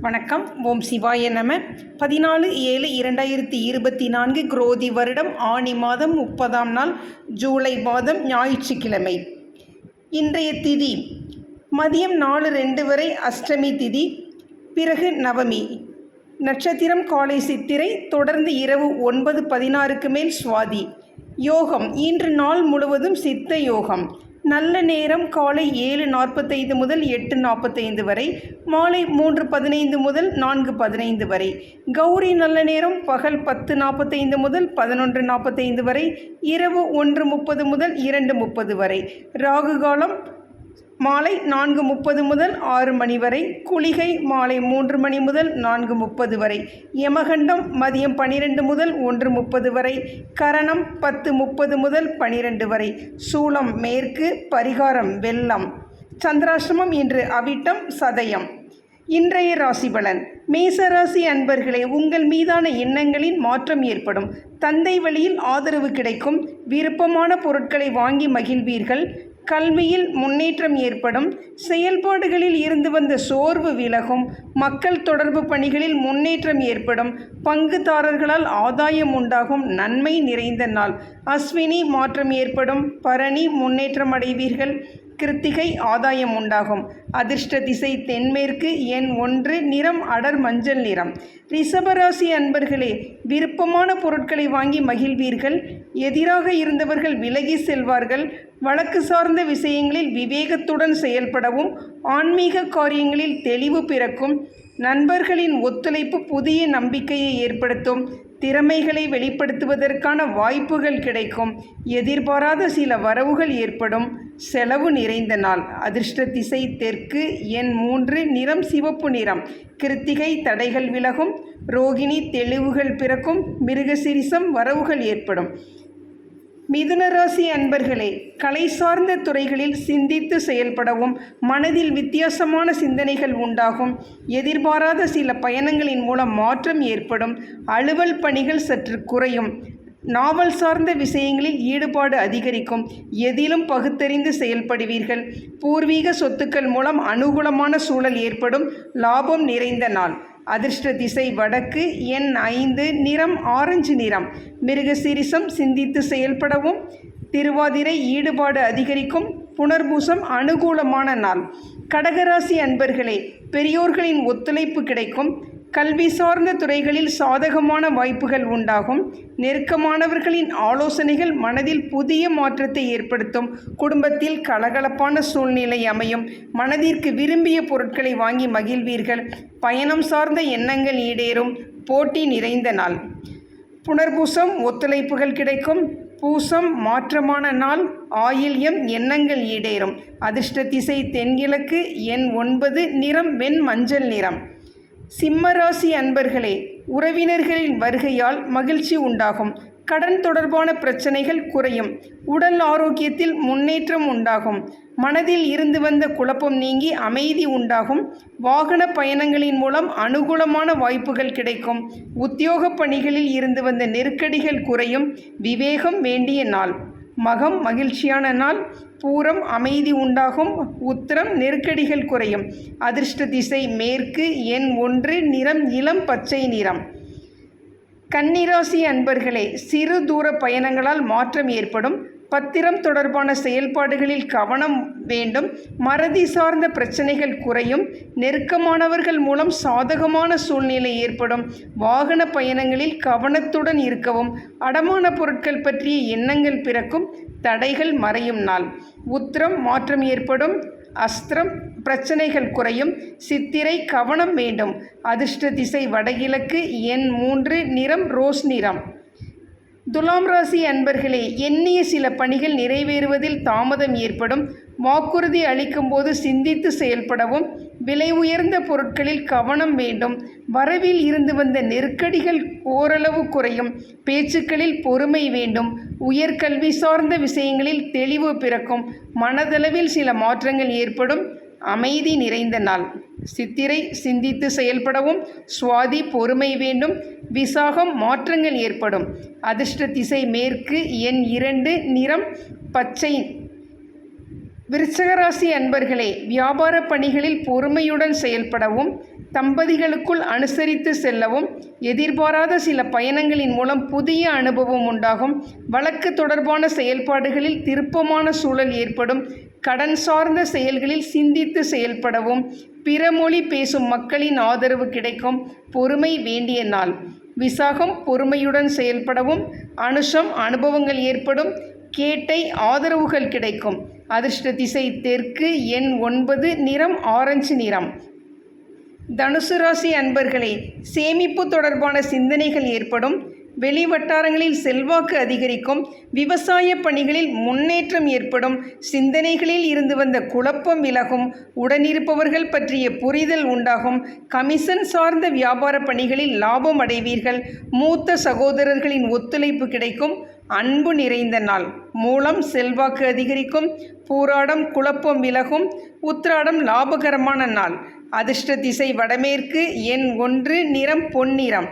வணக்கம். ஓம் சிவாய நம. பதினாலு ஏழு இரண்டாயிரத்தி இருபத்தி நான்கு குரோதி வருடம் ஆனி மாதம் முப்பதாம் நாள் ஜூலை மாதம் ஞாயிற்றுக்கிழமை. இன்றைய திதி மதியம் நாலு ரெண்டு வரை அஷ்டமி திதி பிறகு நவமி. நட்சத்திரம் காலை சித்திரை தொடர்ந்து இரவு ஒன்பது பதினாறுக்கு மேல் சுவாதி. யோகம் இன்று நாள் முழுவதும் சித்த யோகம். நல்ல நேரம் காலை ஏழு நாற்பத்தைந்து முதல் எட்டு நாற்பத்தைந்து வரை மாலை மூன்று பதினைந்து முதல் நான்கு பதினைந்து வரை. கௌரி நல்ல நேரம் பகல் பத்து நாற்பத்தைந்து முதல் பதினொன்று நாற்பத்தைந்து வரை இரவு ஒன்று முப்பது முதல் இரண்டு முப்பது வரை. ராகு காலம் மாலை நான்கு முப்பது முதல் ஆறு மணி வரை குளிகை மாலை மூன்று மணி முதல் நான்கு முப்பது வரை யமகண்டம் மதியம் பனிரெண்டு முதல் ஒன்று முப்பது வரை கரணம் பத்து முப்பது முதல் பனிரெண்டு வரை சூளம் மேற்கு பரிகாரம் வெள்ளம் சந்திராசிரமம் இன்று அவிட்டம் சதயம். இன்றைய ராசி பலன். மேசராசி அன்பர்களே உங்கள் மீதான எண்ணங்களின் மாற்றம் ஏற்படும். தந்தை வழியில் ஆதரவு கிடைக்கும். விருப்பமான பொருட்களை வாங்கி மகிழ்வீர்கள். கல்வியில் முன்னேற்றம் ஏற்படும். செயல்பாடுகளில் இருந்து வந்த சோர்வு விலகும். மக்கள் தொடர்பு பணிகளில் முன்னேற்றம் ஏற்படும். பங்குதாரர்களால் ஆதாயம் உண்டாகும். நன்மை நிறைந்த நாள். அஸ்வினி மாற்றம் ஏற்படும். பரணி முன்னேற்றம் அடைவீர்கள். கிருத்திகை ஆதாயம் உண்டாகும். அதிர்ஷ்ட திசை தென்மேற்கு எண் ஒன்று நிறம் அடர் மஞ்சள் நிறம். ரிஷபராசி அன்பர்களே விருப்பமான பொருட்களை வாங்கி மகிழ்வீர்கள். எதிராக இருந்தவர்கள் விலகி செல்வார்கள். வழக்கு சார்ந்த விஷயங்களில் விவேகத்துடன் செயல்படவும் ஆன்மீக காரியங்களில் தெளிவு பிறக்கும். நண்பர்களின் ஒத்துழைப்பு புதிய நம்பிக்கையை ஏற்படுத்தும் திறமைகளை வெளிப்படுத்துவதற்கான வாய்ப்புகள் கிடைக்கும். எதிர்பாராத சில வரவுகள் ஏற்படும். செலவு நிறைந்த நாள். அதிர்ஷ்ட திசை தெற்கு எண் மூன்று நிறம் சிவப்பு நிறம். கிருத்திகை தடைகள் விலகும். ரோகிணி தெளிவுகள் பிறக்கும். மிருகசிரிசம் வரவுகள் ஏற்படும். மிதுனராசி அன்பர்களே கலை சார்ந்த துறைகளில் சிந்தித்து செயல்படவும் மனதில் வித்தியாசமான சிந்தனைகள் உண்டாகும். எதிர்பாராத சில பயணங்களின் மூலம் மாற்றம் ஏற்படும். அலுவல் பணிகள் சற்று குறையும். நாவல் சார்ந்த விஷயங்களில் ஈடுபாடு அதிகரிக்கும். எதிலும் பகுத்தறிந்து செயல்படுவீர்கள். பூர்வீக சொத்துக்கள் மூலம் அனுகூலமான சூழல் ஏற்படும். லாபம் நிறைந்த நாள். அதிர்ஷ்ட திசை வடக்கு எண் ஐந்து நிறம் ஆரஞ்சு நிறம். மிருக சிரிசம் சிந்தித்து செயல்படவும் திருவாதிரை ஈடுபாடு அதிகரிக்கும் புனர்பூசம் அனுகூலமான நாள். கடகராசி அன்பர்களே பெரியோர்களின் ஒத்துழைப்பு கிடைக்கும். கல்வி சார்ந்த துறைகளில் சாதகமான வாய்ப்புகள் உண்டாகும். நெருக்கமானவர்களின் ஆலோசனைகள் மனதில் புதிய மாற்றத்தை ஏற்படுத்தும். குடும்பத்தில் கலகலப்பான சூழ்நிலை அமையும். மனதிற்கு விரும்பிய பொருட்களை வாங்கி மகிழ்வீர்கள். பயணம் சார்ந்த எண்ணங்கள் ஈடேறும். போட்டி நிறைந்த நாள். புனர்பூசம் ஒத்துழைப்புகள் கிடைக்கும். பூசம் மாற்றமான நாள். ஆயில்யம் எண்ணங்கள் ஈடேறும். அதிர்ஷ்ட திசை தென்கிழக்கு எண் ஒன்பது நிறம் வெண் மஞ்சள் நிறம். சிம்மராசி அன்பர்களே உறவினர்களின் வருகையால் மகிழ்ச்சி உண்டாகும். கடன் தொடர்பான பிரச்சனைகள் குறையும். உடல் ஆரோக்கியத்தில் முன்னேற்றம் உண்டாகும். மனதில் இருந்து வந்த குழப்பம் நீங்கி அமைதி உண்டாகும். வாகன பயணங்களின் மூலம் அனுகூலமான வாய்ப்புகள் கிடைக்கும். உத்தியோக பணிகளில் இருந்து வந்த நெருக்கடிகள் குறையும். விவேகம் வேண்டிய நாள். மகம் மகிழ்ச்சியான நாள். பூரம் அமைதி உண்டாகும். உத்திரம் நெருக்கடிகள் குறையும். அதிர்ஷ்ட திசை மேற்கு எண் ஒன்று நிறம் இளம் பச்சை நிறம். கன்னிராசி அன்பர்களே சிறு தூர பயணங்களால் மாற்றம் ஏற்படும். பத்திரம் தொடர்பான செயல்பாடுகளில் கவனம் வேண்டும். மறதி சார்ந்த பிரச்சனைகள் குறையும். நெருக்கமானவர்கள் மூலம் சாதகமான சூழ்நிலை ஏற்படும். வாகன பயணங்களில் கவனத்துடன் இருக்கவும். அடமான பொருட்கள் பற்றிய எண்ணங்கள் பிறக்கும். தடைகள் மறையும் நாள். உத்திரம் மாற்றம் ஏற்படும். அஸ்திரம் பிரச்சனைகள் குறையும். சித்திரை கவனம் வேண்டும். அதிர்ஷ்ட திசை வடகிழக்கு எண் மூன்று நிறம் ரோஸ் நிறம். துலாம் ராசி அன்பர்களே எண்ணிய சில பணிகள் நிறைவேறுவதில் தாமதம் ஏற்படும். வாக்குறுதி அளிக்கும்போது சிந்தித்து செயல்படவும் விலை உயர்ந்த பொருட்களில் கவனம் வேண்டும். வரவில் இருந்து வந்த நெருக்கடிகள் ஓரளவு குறையும். பேச்சுக்களில் பொறுமை வேண்டும். உயர்கல்வி சார்ந்த விஷயங்களில் தெளிவு பிறக்கும். மனதளவில் சில மாற்றங்கள் ஏற்படும். அமைதி நிறைந்த நாள். சித்திரை சிந்தித்து செயல்படவும் சுவாதி பொறுமை வேண்டும். விசாகம் மாற்றங்கள் ஏற்படும். அதிர்ஷ்ட திசை மேற்கு எண் இரண்டு நிறம் பச்சை விருச்சகராசி அன்பர்களே வியாபார பணிகளில் பொறுமையுடன் செயல்படவும் தம்பதிகளுக்குள் அனுசரித்து செல்லவும் எதிர்பாராத சில பயணங்களின் மூலம் புதிய அனுபவம் உண்டாகும். வழக்கு தொடர்பான செயல்பாடுகளில் திருப்பமான சூழல் ஏற்படும். கடன் சார்ந்த செயல்களில் சிந்தித்து செயல்படவும் பிற மொழி பேசும் மக்களின் ஆதரவு கிடைக்கும். பொறுமை வேண்டிய நாள். விசாகம் பொறுமையுடன் செயல்படவும் அனுஷம் அனுபவங்கள் ஏற்படும். கேட்டை ஆதரவுகள் கிடைக்கும். அதிர்ஷ்ட திசை தெற்கு எண் ஒன்பது நிறம் ஆரஞ்சு நிறம். தனுசு ராசி அன்பர்களே சேமிப்பு தொடர்பான சிந்தனைகள் ஏற்படும். வெளி வட்டாரங்களில் செல்வாக்கு அதிகரிக்கும். விவசாய பணிகளில் முன்னேற்றம் ஏற்படும். சிந்தனைகளில் இருந்து வந்த குழப்பம் விலகும். உடனிருப்பவர்கள் பற்றிய புரிதல் உண்டாகும். கமிஷன் சார்ந்த வியாபார பணிகளில் லாபம் அடைவீர்கள். மூத்த சகோதரர்களின் ஒத்துழைப்பு கிடைக்கும். அன்பு நிறைந்த நாள். மூலம் செல்வாக்கு அதிகரிக்கும் பூராடம் குழப்பம் விலகும் உத்திராடம் லாபகரமான நாள். அதிர்ஷ்ட திசை வடமேற்கு எண் ஒன்று நிறம் பொன்னிறம்.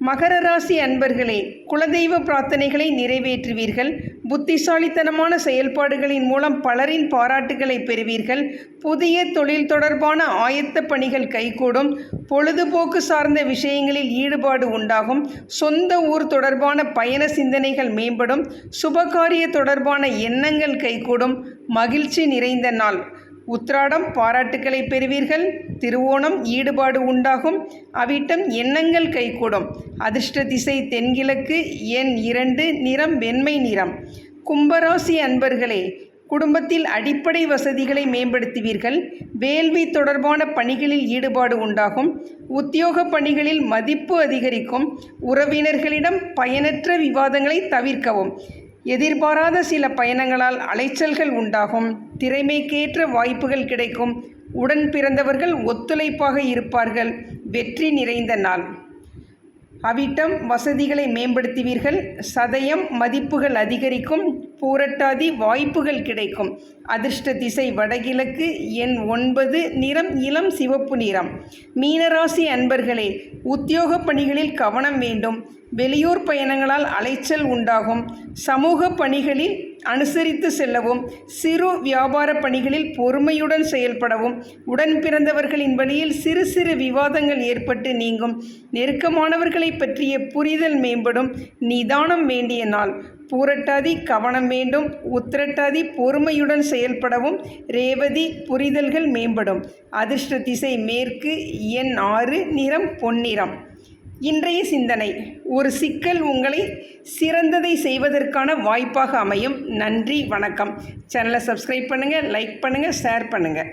மகர ராசி அன்பர்களே குலதெய்வ பிரார்த்தனைகளை நிறைவேற்றுவீர்கள். புத்திசாலித்தனமான செயல்பாடுகளின் மூலம் பலரின் பாராட்டுகளை பெறுவீர்கள். புதிய தொழில் தொடர்பான ஆயத்த பணிகள் கைகூடும். பொழுதுபோக்கு சார்ந்த விஷயங்களில் ஈடுபாடு உண்டாகும். சொந்த ஊர் தொடர்பான பயண சிந்தனைகள் மேம்படும். சுபகாரிய தொடர்பான எண்ணங்கள் கைகூடும். மகிழ்ச்சி நிறைந்த நாள். உத்ராடம் பாராட்டுக்களை பெறுவீர்கள். திருவோணம் ஈடுபாடு உண்டாகும். அவிட்டம் எண்ணங்கள் கைகூடும். அதிர்ஷ்ட திசை தென்கிழக்கு எண் இரண்டு நிறம் வெண்மை நிறம். கும்பராசி அன்பர்களே குடும்பத்தில் அடிப்படை வசதிகளை மேம்படுத்துவீர்கள். வேள்வி தொடர்பான பணிகளில் ஈடுபாடு உண்டாகும். உத்தியோக பணிகளில் மதிப்பு அதிகரிக்கும். உறவினர்களிடம் பயனற்ற விவாதங்களை தவிர்க்கவும். எதிர்பாராத சில பயணங்களால் அலைச்சல்கள் உண்டாகும். திறமைக்கேற்ற வாய்ப்புகள் கிடைக்கும். உடன் பிறந்தவர்கள் ஒத்துழைப்பாக இருப்பார்கள். வெற்றி நிறைந்த நாள். அவிட்டம் வசதிகளை மேம்படுத்துவீர்கள். சதயம் மதிப்புகள் அதிகரிக்கும். பூரட்டாதி வாய்ப்புகள் கிடைக்கும். அதிர்ஷ்ட திசை வடகிழக்கு எண் ஒன்பது நிறம் இளம் சிவப்பு நிறம். மீனராசி அன்பர்களே உத்தியோக பணிகளில் கவனம் வேண்டும். வெளியூர் பயணங்களால் அலைச்சல் உண்டாகும். சமூக பணிகளில் அனுசரித்து செல்லவும் சிறு வியாபார பணிகளில் பொறுமையுடன் செயல்படவும் உடன் பிறந்தவர்களின் வழியில் சிறு சிறு விவாதங்கள் ஏற்பட்டு நீங்கும் நெருக்கமானவர்களை பற்றிய புரிதல் மேம்படும் நிதானம் வேண்டிய நாள். பூரட்டாதி கவனம் வேண்டும் உத்திரட்டாதி பொறுமையுடன் செயல்படவும் ரேவதி புரிதல்கள் மேம்படும். அதிர்ஷ்ட திசை மேற்கு எண் ஆறு நிறம் பொன்னிறம். இன்றைய சிந்தனை ஒரு சிக்கல் உங்களை சிறந்ததை செய்வதற்கான வாய்ப்பாக அமையும். நன்றி வணக்கம். சேனலை சப்ஸ்கிரைப் பண்ணுங்கள் லைக் பண்ணுங்கள் ஷேர் பண்ணுங்கள்